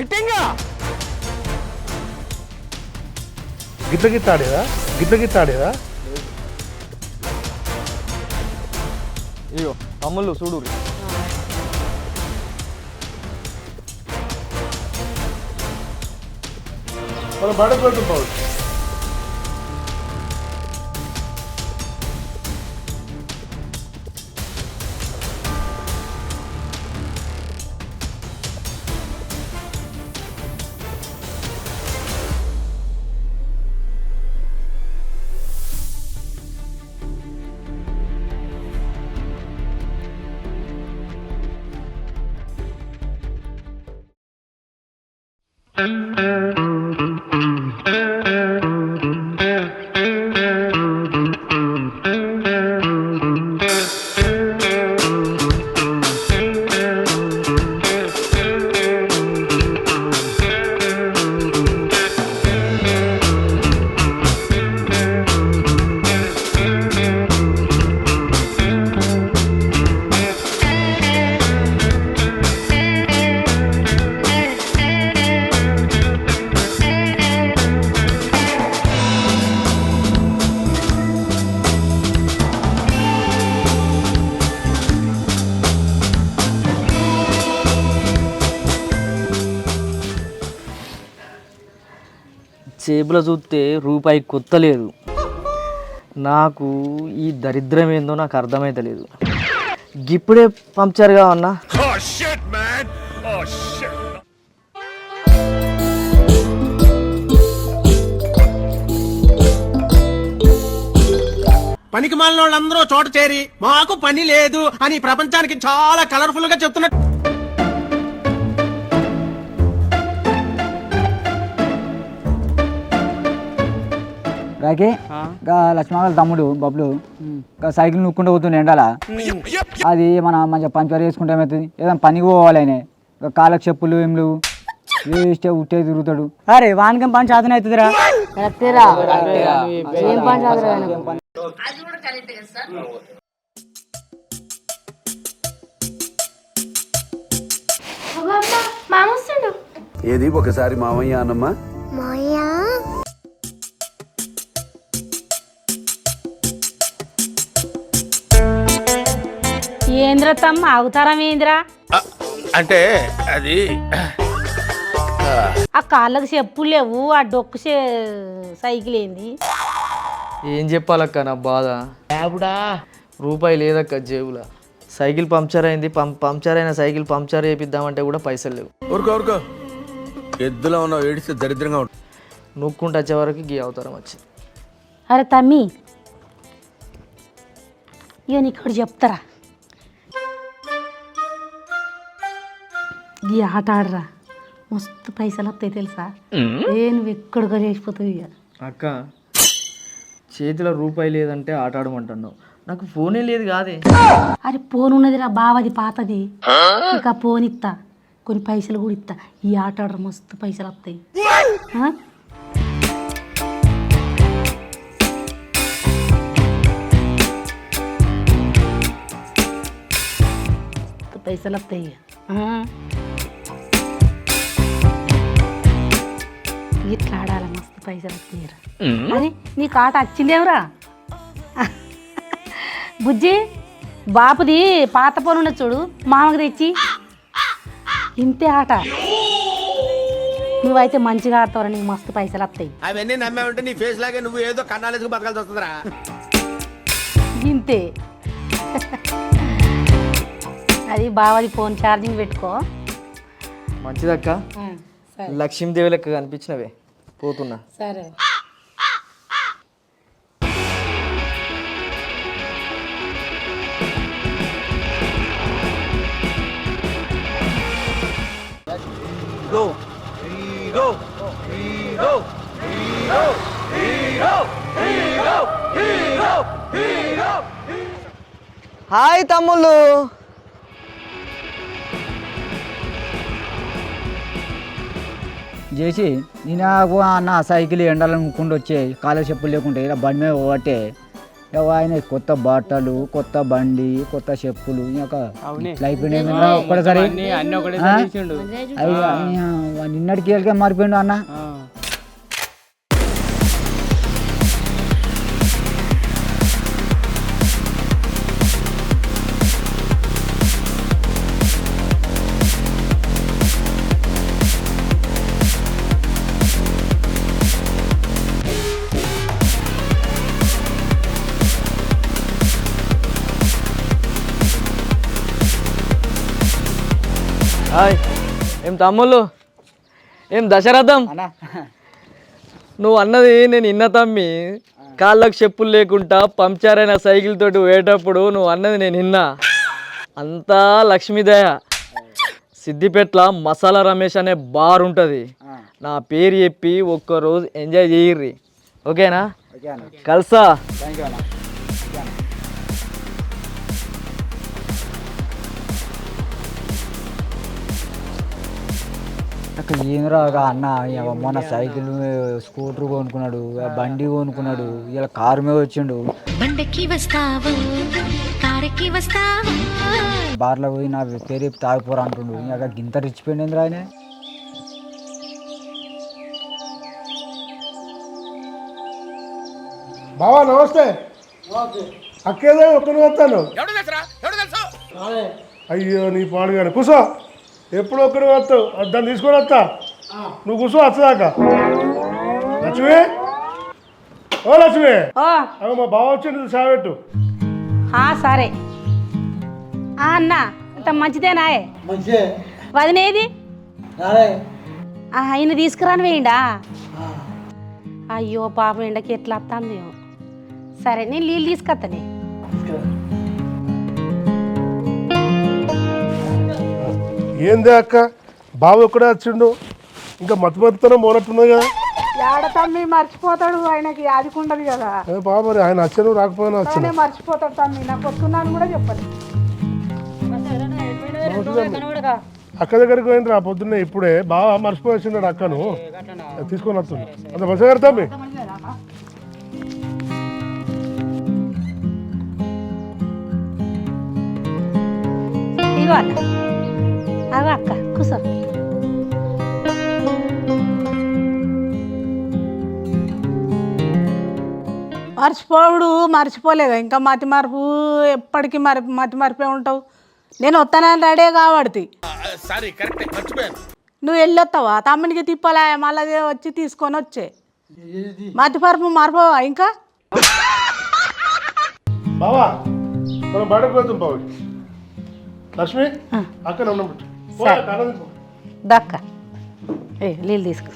బెట్టింగా గిట్ల గిట్ల ఆడేదా? గిట్ల గిట్ల ఆడేదా? ఇగో తమ్ముళ్ళు చూడు మనం బయటకు Mm-hmm. చేపల చూస్తే రూపాయి కొత్త లేదు. నాకు ఈ దరిద్రం ఏందో నాకు అర్థమైతలేదు. ఇప్పుడే పంక్చర్ కావన్నా పనికి మాలిన వాళ్ళందరూ చోట చేరి మాకు పని లేదు అని ప్రపంచానికి చాలా కలర్ఫుల్గా చెప్తున్నారు రాకే? గా లక్ష్మణ తమ్ముడు బబ్లు. గా సైకిల్ నూక్కుంటూ పోతుంది ఎండాల. అది మన మంచిగా పంచర్ వేసుకుంటే ఏమవుతుంది? ఏదైనా పనికి పోవాలి ఆయన. గా కాళ్ళకి చెప్పులు ఏం లేవు వేస్ట్ ఉట్టే తిరుగుతాడు. అరే వానికం పని చేతన అవుతుందిరా? ఏం పని ఏది? ఒకసారి మామయ్య అన్నమ్మా. మాయా ఏంద్ర తమ్మ అవుతారం ఏంద్రా? అంటే అది ఆ. కాళ్ళకి చెప్పులు లేవు ఆ డొక్కు సైకిల్ ఏంది? ఏం చెప్పాలక్క నా బాధ? రూపాయి లేదక్క జేబుల. సైకిల్ పంక్చర్ అయింది పం పంక్చర్ అయిన సైకిల్ పంక్చర్ చేపిద్దామంటే కూడా పైసలు లేవు. ఊరుకో ఊరుకో. ఎద్దులో ఉన్నావు ఏడిస్తే దరిద్రంగా ఉంటుంది నొక్కుంటూ వచ్చే వరకు గీ అవతారం వచ్చింది. అరే తమ్మి ఇక నీకు చెప్తారా? ఈ ఆట ఆడరా. మస్తు పైసలు వస్తాయి తెలుసా? ఏ నువ్వు ఎక్కడికో చేసిపోతావు ఇక. అక్క చేతిలో రూపాయి లేదంటే ఆట ఆడమంటున్నావు. నాకు ఫోనే లేదు కాదే. అరే ఫోన్ ఉన్నదిరా బావది పాతది. ఇక ఫోన్ ఇస్తా కొన్ని పైసలు కూడా ఇస్తా ఈ ఆట ఆడరు మస్తు పైసలు వస్తాయి. పైసలు వస్తాయి ఇట్లా ఆడాలి మస్తు పైసలు వస్తాయి రా. అరే నీకు ఆట వచ్చిందేవరా బుజ్జి బాపుది పాత ఫోన్ ఉన్నది చూడు మామకు తెచ్చి. ఇంతే ఆట. నువ్వైతే మంచిగా ఆడతావురా నీకు మస్తు పైసలు వస్తాయి. అవన్నీ నమ్మే ఉంటే నీ ఫేస్ లాగే నువ్వు ఏదో కన్నాలేసుకు బతకాల్సి వస్తుందిరా. ఇంతే. అది బావది ఫోన్ ఛార్జింగ్ పెట్టుకో. మంచిదక్క? సరే. లక్ష్మీదేవి లెక్క కనిపించినవే. పోతున్నా. సరే. హాయ్ తమ్ముళ్ళు. చేసి నేను అన్న సైకిల్ ఎండాలని ముక్కుంటూ వచ్చే కాళ్ళకి చెప్పులు లేకుంటే ఇలా బండి మీద పోబట్టే ఆయన కొత్త బట్టలు కొత్త బండి కొత్త చెప్పులు ఇంకా ఒక్కడసారి నిన్నటికి వెళ్ళకే మారిపోయిండు అన్న. ఏం తమ్ముళ్ళు ఏం దశరథం? నువ్వు అన్నది నేను ఇన్న తమ్మి. కాళ్ళకు చెప్పులు లేకుండా పంక్చర్ అయిన సైకిల్ తోటి పోయేటప్పుడు నువ్వు అన్నది నేను విన్నా. అంతా లక్ష్మీదయ సిద్దిపేట్ల మసాలా రమేష్ అనే బార్ ఉంటుంది. నా పేరు చెప్పి ఒక్కరోజు ఎంజాయ్ చేయర్రి. ఓకేనా? కల్సా. యూ అన్న అక్క ఏంద్రా ఒక అన్న? ఇక మొన్న సైకిల్ స్కూటర్ కొనుక్కున్నాడు బండి కొనుక్కున్నాడు ఇలా కారు మీద వచ్చిండు. బండకి వస్తావు? కారుకి వస్తావు? బార్లో పోయి నా పేరు చెప్పి తాగిపోరా అంటుండు. ఇక గింత రిచ్ పోయింది ఆయన? బావా నమస్తే. అక్కేదే ఒక్కడిని వస్తాను. అయ్యో నీ పాడు కానీ కూసో. ఎప్పుడు ఒక్కడి వస్తావు దాన్ని తీసుకొని వస్తా. నువ్వు కూసో వచ్చదాకా లక్ష్మి? ఓ లక్ష్మి. ఓ. అవి మా బావ వచ్చిండు సాగట్టు ఆ, సరే. ఆ, అన్న ఇంత మంచిదేనాయే వదినేది ఆ, ఆయన తీసుకురాని వేయండా? అయ్యో పాపం ఎండకి ఎట్లా వస్తుంది సరే నేను నీళ్ళు తీసుకొస్తానే ఏందే అక్క? బావ ఒక్కడే వచ్చిండు? ఇంకా మత మతతనం మోనట్టున్నది కదా తమ్మి మర్చిపోతాడు ఆయనకి? యాదికుండదు కదా. ఏ బావ మరి ఆయన వచ్చాను రాకపోయినా వచ్చాను మర్చిపోతాడు తమ్మి. నాకు వస్తున్నాను కూడా చెప్పలేదు. అక్క దగ్గరికి పోయింది రా పొద్దున్నే ఇప్పుడే. బాగా మర్చిపోయి వచ్చిండు అక్కను. తీసుకొని వస్తుంది. అంత బస్ గారు తమ్మి? ఇగో అగో అక్క కూసో మర్చిపోవుడు మర్చిపోలేదు. ఇంకా మతి మార్పు ఎప్పటికీ మరి మతి మార్పే ఉంటావు. నేను వస్తానని రెడీ కాబడుతుంది సారీ కరెక్ట్ మర్చిపోయాను. నువ్వు వెళ్ళొస్తావా తమ్మునికి తిప్పాలా మళ్ళీ వచ్చి తీసుకొని వచ్చే. మతి మార్పు మార్పవా ఇంకా? బావా మనం బయటకు వెళ్తాం బావ. లక్ష్మి అక్కడ ఉన్నాం దక్క. ఏ నీళ్ళు తీసుకో.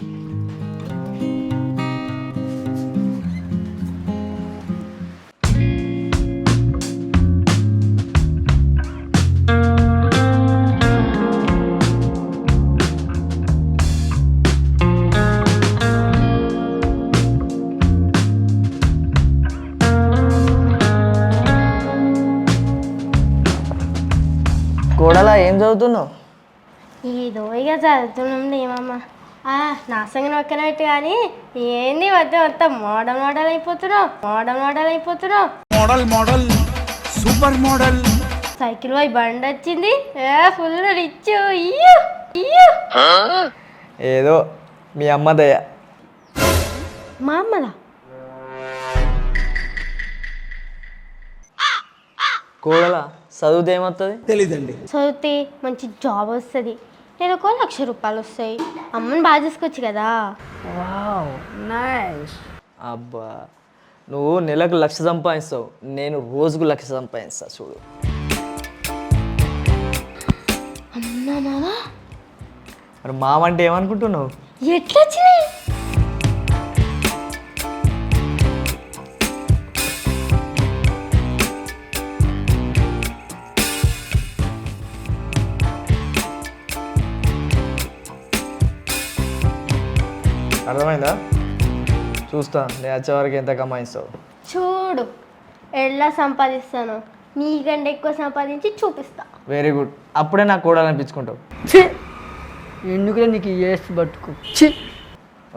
కోడలా ఏం చదువుతున్నావు? ఏదో ఇక చదువుతున్నాం ఏమమ్మా ఆ, నా సంగతి పక్కన పెట్టి కానీ ఏంది వద్ద మొత్తం మోడల్ మోడల్ అయిపోతున్నావు model model అయిపోతున్నావు. Model model super model. Cycle పోయి బండి వచ్చింది ఏ ఫుల్ రిచ్ ఇయ్యో ఇయ్యో. ఏదో మీ అమ్మ దయ. మా అమ్మలా కోడల చదువుతే ఏమవుతుంది చదివితే మంచి జాబ్ వస్తుంది. నేను ఒక లక్ష రూపాయలు వస్తాయి. అమ్మని బాగా చూసుకోవచ్చు కదా. అబ్బా నువ్వు నెలకు లక్ష సంపాదిస్తావు. నేను రోజుకు లక్ష సంపాదిస్తా చూడు. అమ్మా మామ మరి మామ అంటే ఏమనుకుంటున్నావు? ఎట్లా వచ్చినాయి అర్థమైందా? చూస్తా నేను వచ్చేవరకు ఎంత కమాయిస్తావు? చూడు ఎలా సంపాదిస్తాను. నీకంటే ఎక్కువ సంపాదించి చూపిస్తా. వెరీ గుడ్ అప్పుడే నాకు కోడాలి అనిపించుకుంటావు. ఎందుకులే నీకు ఏసి పట్టుకు.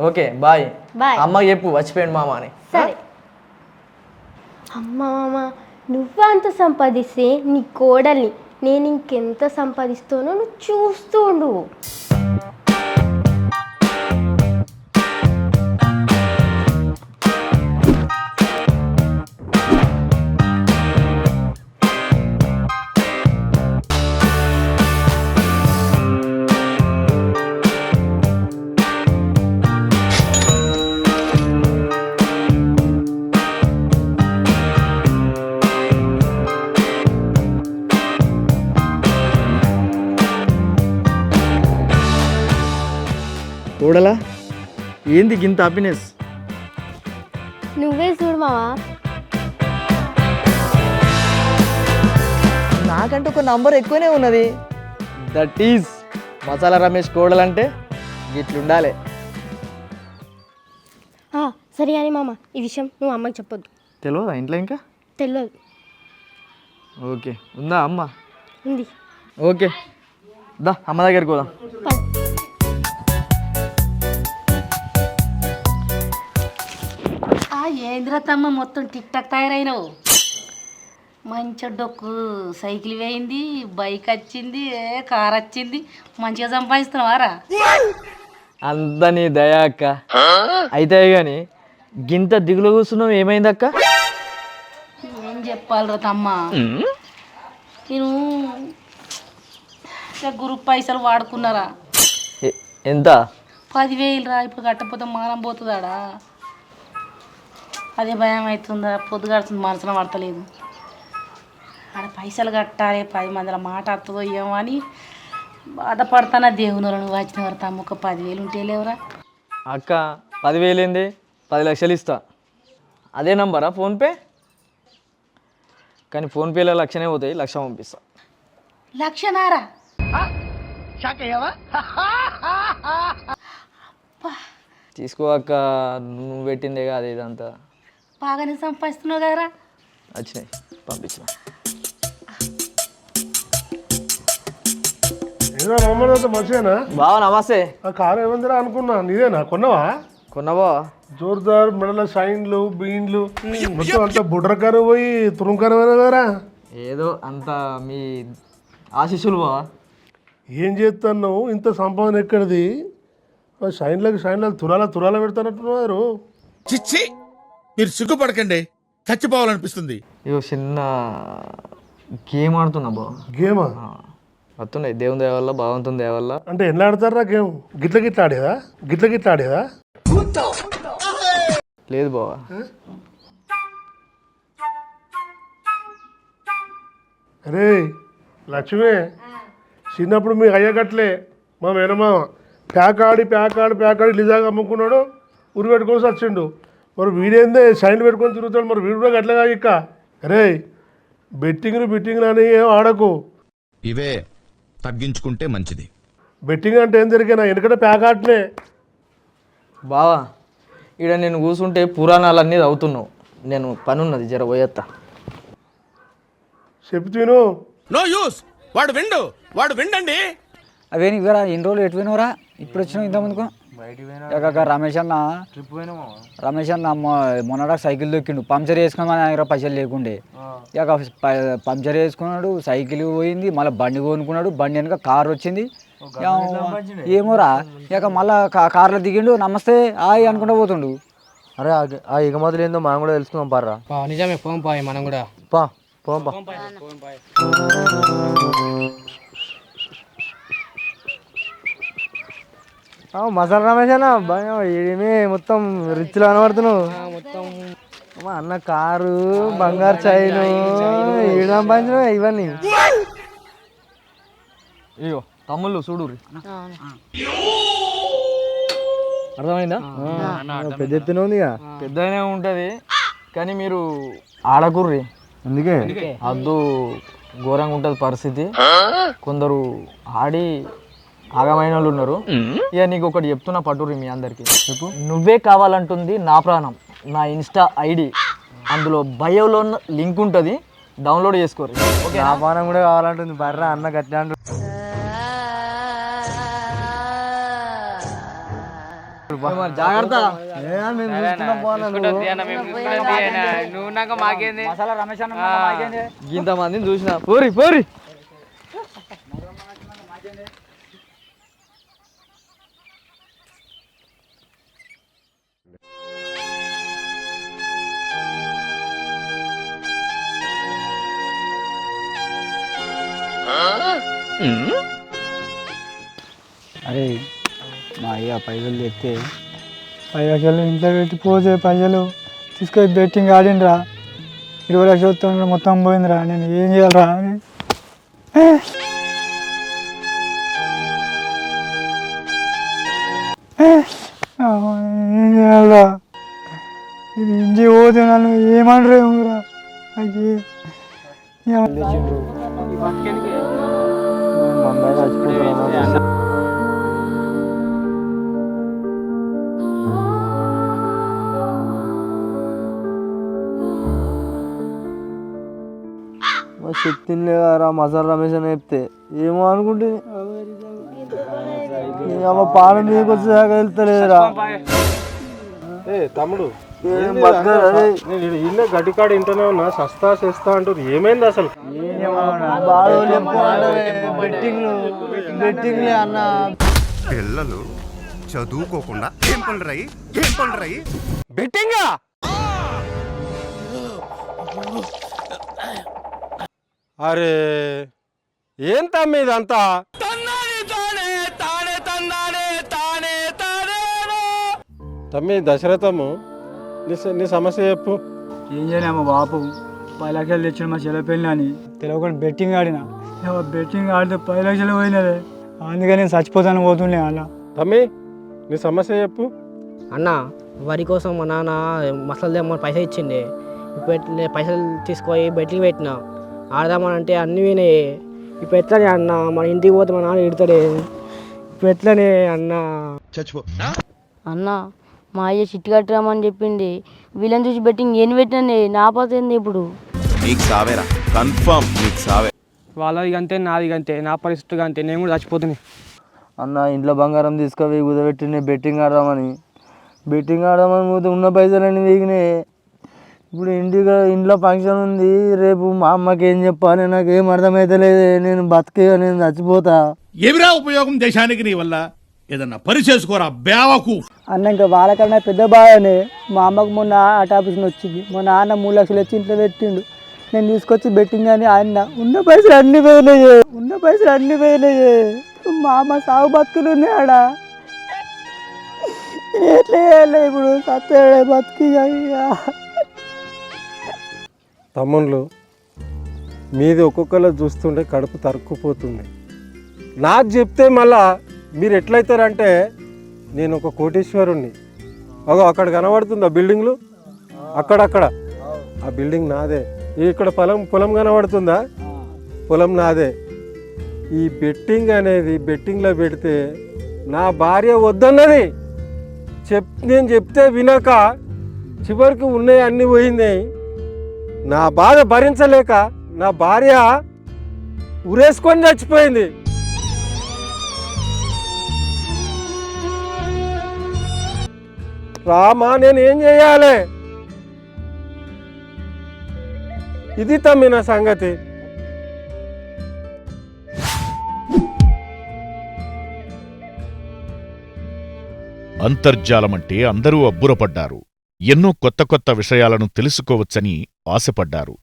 Okay bye. బాయ్. అమ్మకి చెప్పు వచ్చిపోయాడు మామ అని. సరే. అమ్మ మామ నువ్వు అంత సంపాదిస్తే నీ కోడల్ని నేను ఇంకెంత సంపాదిస్తానో నువ్వు చూస్తూ ఉండు. ఏంది గింత హ్యాపీనెస్ నువ్వే చూడు మావా. నాకంటే ఒక నంబర్ ఎక్కువనే ఉన్నది. దట్ ఈజ్ మసాలా రమేష్ కోడలంటే గిట్లుండాలి ఆ, సరే కానీ మామ ఈ విషయం నువ్వు అమ్మకి చెప్పొద్దు. తెలియదా ఇంట్లో ఇంకా? తెలియదు ఓకే ఉందా అమ్మ? ఉంది. ఓకే దా అమ్మ దగ్గరికి పోదాం. పద. ఏందిరా తమ్మ మొత్తం టిక్ టాక్ తయారైనావు? మంచి డొక్కు సైకిల్ వేయింది బైక్ వచ్చింది ఏ కార్ వచ్చింది మంచిగా సంపాదిస్తున్నావారా? అంత నీ దయా అక్క. అయితే కానీ గింత దిగులు కూర్చున్నావు ఏమైంది అక్క? ఏం చెప్పాలిరా తమ్మ? నేను గ్రూప్ పైసలు వాడుకున్నారా? ఎ- ఎంత? పదివేలు రా ఇప్పుడు కట్టకపోతే మానం పోతుందాడా? అదే భయం అవుతుందా? పొద్దు కడుతుంది మనసున పడతలేదు. ఆడ పైసలు కట్టాలి పది మందిల మాట వస్తుందో ఏమో అని బాధపడతానా దేవుని నువ్వు? వచ్చిన వారు తమ్మ ఒక పదివేలు ఉంటే లేవురా. అక్క పదివేలు ఏంది? పది లక్షలు ఇస్తా. అదే నంబరా ఫోన్పే? కానీ ఫోన్పేలో లక్షనే పోతాయి లక్ష పంపిస్తా. లక్షనారా? తీసుకో అక్క నువ్వు పెట్టిందే కాదు ఇదంతా. బాగానే సంపాదిస్తున్నావు కదరా. వచ్చినాయి పంపించిన ఏదో మమ్మల్ని అంత మంచిగానా బావా నమస్తే. ఆ కారు ఏమందిరా అనుకున్నా? నీదేనా? కొన్నావా? కొన్నావా? జోర్దార్ మెడల సైన్లు బీన్లు మొత్తం అంతా బుడ్రకారు పోయి తురుంకారు కదరా ఏదో అంత మీ ఆశీస్సులు బావా. ఏం చేస్తున్నావు ఇంత సంపాదన ఎక్కడిది? ఆ సైన్లకు సైన్లకు తురాల తురాల పెడతానట్టున్నారు. చిచ్చి! మీరు సిగ్గుపడకండి చచ్చిపోవాలనిపిస్తుంది. ఇగో చిన్న గేమ్ ఆడుతున్నా బావ గేమా? వస్తున్నాయి. దేవుని దయ వల్ల భగవంతుని దయ వల్ల. అంటే ఎట్లా ఆడతారా గేమ్? గిట్ల గిట్ల ఆడేదా? గిట్ల గిట్ల ఆడేదా? లేదు బావా. అరే లక్ష్మి చిన్నప్పుడు మీ అయ్యగట్లే మా మేనమామ. ప్యాక్ ఆడి ప్యాక్ ఆడి ప్యాక్ ఆడి నిజంగా అమ్ముకున్నాడు ఉరి పెట్టుకొని వచ్చిండు మరి వీడేందే సైన్ పెట్టుకొని తిరుగుతాడు? మరి వీడు కూడా గట్లగా ఇక్క. అరే బెట్టింగ్లు బిట్టింగ్లు అని ఏం ఆడకు. ఇవే తగ్గించుకుంటే మంచిది. బెట్టింగ్ అంటే ఏం జరిగినా? ఎందుకంటే ప్యాక్ ఆటనే. బావా ఈడ నేను కూర్చుంటే పురాణాలన్నీ చదువుతున్నావు. నేను పని ఉన్నది జర పోయేత్తా. చెప్తీను నో యూస్. వాడు విండు. వాడు విండండి. అవే ఇవరా ఎన్ని రోజులు ఎటు పోయినవరా? ఇప్పుడు వచ్చినావు ఇంత ముందుకు ఇక రమేష్ అన్న రమేష్ అన్న మొ- మొన్నడా సైకిల్ దొక్కిండు. పంక్చర్ వేసుకుని మన దగ్గర పైసలు లేకుండే. ఇక ప- పంక్చర్ వేసుకున్నాడు సైకిల్ పోయింది మళ్ళీ బండి కొనుక్కున్నాడు బండి వెనక కార్ వచ్చింది. ఇక ఏమోరా ఇక మళ్ళా కార్లో దిగిండు నమస్తే హాయ్ అనుకుంటా పోతుండు. అరే ఆ ఎగమతులు ఏందో మనం కూడా తెలుసుకుందాం పారా నిజమే ఫోన్ పాయ్ మనం కూడా. పా పోం. పా మసాలా రమేష్ అన్న భయం ఏమి మొత్తం రిచ్లో కనబడుతున్నావు. మొత్తం అన్న కారు బంగారు చైను ఈడం పంచిన ఇవన్నీ. ఇగో తమ్ముళ్ళు చూడు అర్థమైందా? పెద్ద ఎత్తున ఉంది పెద్దనే ఉంటుంది కానీ మీరు ఆడకుర్రి. అందుకే అద్దు ఘోరంగా ఉంటుంది పరిస్థితి. కొందరు ఆడి ఆగమైన వాళ్ళు ఉన్నారు. ఇక నీకు ఒకటి చెప్తున్నా పట్టుర్రి మీ అందరికి. చెప్పు. నువ్వే కావాలంటుంది నా ప్రాణం నా ఇన్స్టా ఐడి. అందులో బయోలో లింక్ ఉంటుంది డౌన్లోడ్ చేసుకోరు. ఓకే నా పానం కూడా కావాలంటుంది బర్రా అన్న గట్లా అంటు జాగ్రత్త. ఇంతమందిని చూసిన. పోరి పోరి. అరే మా అయ్య పైసలు చెప్తే పది లక్షలు ఇంట్లో పెట్టి పోతే పైసలు. తీసుకొని బెట్టింగ్ ఆడిండ్రా. ఇరవై లక్షలు వస్తుండ్రా మొత్తం పోయిందిరా నేను ఏం చేయాలరా? ఏం? చేయాలరా? ఇది పోతే నన్ను ఏమంటారు నాకు మా శక్తిని లేదారా? మసాలా రమేష్ అని చెప్తే. ఏమో అనుకుంటే. అమ్మ పాలు మీకు వచ్చేదాకా వెళ్తలేదురా ఏ తమ్ముడు ఇన్న గడ్డికాడ ఇంటనే ఉన్నా. సస్తా చేస్తా అంటారు ఏమైంది అసలు? పిల్లలు చదువుకోకుండా ఏం పనులు ఏం పనులు బెట్టింగా? అరే ఏం తమ్మి ఇదంతా? తమ్మి దశరథము నీ స- నీ సమస్య చెప్పు. ఏం చేయలే మా బాపు పది లక్షలు తెచ్చిన మా చెల్ల పెళ్ళి అని. తెలియకుండా బెట్టింగ్ ఆడిన? బెట్టింగ్ ఆడితే పది లక్షలు పోయినదే అందుకని నేను చచ్చిపోతాను పోతుండే అలా తమ్మి నీ సమస్య చెప్పు. అన్న వరి కోసం మా నాన్న మసాలా తెమ్మని పైసలు ఇచ్చిండే. పైసలు తీసుకొని బెట్టింగ్ పెట్టిన. ఆడదామని అంటే అన్నీ పోయినాయి ఇప్పుడు ఎట్లనే అన్న మన ఇంటికి పోతే మా నాన్న ఇడతాడే ఇప్పుడు ఎట్లనే అన్న. చచ్చిపో. అన్న మా అయ్య చిట్టు కట్టరామని చెప్పింది. వీళ్ళని చూసి బెట్టింగ్ ఏం పెట్టండి నా పాత ఏంది ఇప్పుడు? నీకు సావేరా. కన్ఫర్మ్ నీకు సావే. వాళ్ళది అంతే నాది అంతే నా పరిస్థితి అంతే నేను కూడా చచ్చిపోతున్నాయి అన్న ఇంట్లో బంగారం తీసుకొని కుదబెట్టి నేను బెట్టింగ్ ఆడదామని. బెట్టింగ్ ఆడదామని పోతే ఉన్న పైసలన్నీ వీగినాయి. ఇప్పుడు ఇంటికి ఇంట్లో ఫంక్షన్ ఉంది. రేపు మా అమ్మకి ఏం చెప్పాలి? నాకు ఏం అర్థమైతలేదు. నేను బతికే నేను చచ్చిపోతా. ఎవిరా ఉపయోగం దేశానికి నీ వల్ల? ఏదన్నా పని చేసుకోరా బేవకు అన్న ఇంకా వాళ్ళకన్నా పెద్ద బాగానే మా అమ్మకు మొన్న ఆట ఆఫీస్ వచ్చింది. మా నాన్న మూడు లక్షలు వచ్చి ఇంట్లో పెట్టిండు. నేను తీసుకొచ్చి బెట్టింగ్ అని ఆయన ఉన్న పైసలు అన్ని పోయినాయి. ఉన్న పైసలు అన్ని పోయినాయి. మా అమ్మ సాగు బతుకులు ఉన్నాయి ఆడ. ఎట్లా చేయాలి ఇప్పుడు? సత్యాడే బతికి తమ్ముళ్ళు మీది ఒక్కొక్కరు చూస్తుంటే కడుపు తరుక్కుపోతుంది. నాకు చెప్తే మళ్ళా మీరు ఎట్లయితారంటే నేను ఒక కోటేశ్వరుణ్ణి. అగో అక్కడ కనబడుతుంది ఆ బిల్డింగ్లు? అక్కడక్కడ. ఆ బిల్డింగ్ నాదే. ఇక్కడ పొలం పొలం కనబడుతుందా? పొలం నాదే. ఈ బెట్టింగ్ అనేది బెట్టింగ్లో పెడితే నా భార్య వద్దన్నది. చెప్ నేను చెప్తే వినక చివరికి ఉన్నాయి అన్నీ పోయినాయి నా బాధ భరించలేక నా భార్య ఉరేసుకొని చచ్చిపోయింది. రామా నేను ఏం చేయాలి? ఇది తమ్మి నా సంగతి. అంతర్జాలమంటే అందరూ అబ్బురపడ్డారు. ఎన్నో కొత్త కొత్త విషయాలను తెలుసుకోవచ్చని ఆశపడ్డారు.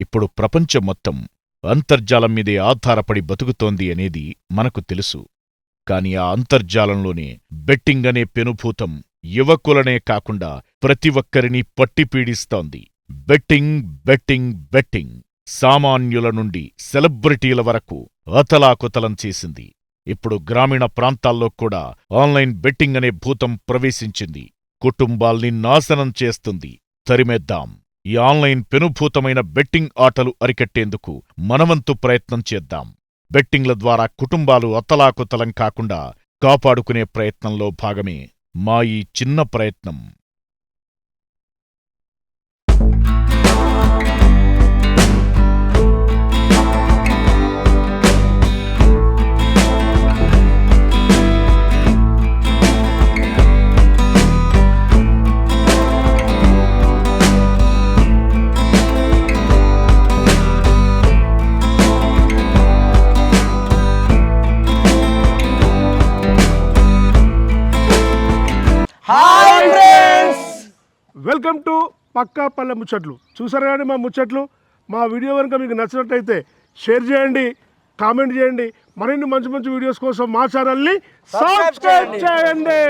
ఇప్పుడు ప్రపంచం మొత్తం అంతర్జాలం మీదే ఆధారపడి బతుకుతోంది అనేది మనకు తెలుసు. కాని ఆ అంతర్జాలంలోనే బెట్టింగ్ అనే పెనుభూతం యువకులనే కాకుండా ప్రతి ఒక్కరినీ పట్టి పీడిస్తోంది. బెట్టింగ్ బెట్టింగ్ బెట్టింగ్ సామాన్యుల నుండి సెలబ్రిటీల వరకు అతలాకుతలం చేసింది. ఇప్పుడు గ్రామీణ ప్రాంతాల్లో కూడా ఆన్లైన్ బెట్టింగ్ అనే భూతం ప్రవేశించింది. కుటుంబాల్ని నాశనం చేస్తుంది. తరిమేద్దాం. ఈ ఆన్లైన్ పెనుభూతమైన బెట్టింగ్ ఆటలు అరికట్టేందుకు మనవంతు ప్రయత్నం చేద్దాం. బెట్టింగ్ల ద్వారా కుటుంబాలు అతలాకుతలం కాకుండా కాపాడుకునే ప్రయత్నంలో భాగమే మా ఈ చిన్న ప్రయత్నం. పక్కా పల్లె ముచ్చట్లు. చూసారు కానీ మా ముచ్చట్లు? మా వీడియో కనుక మీకు నచ్చినట్టయితే షేర్ చేయండి కామెంట్ చేయండి. మరిన్ని మంచి మంచి వీడియోస్ కోసం మా ఛానల్ని సబ్స్క్రైబ్ చేయండి.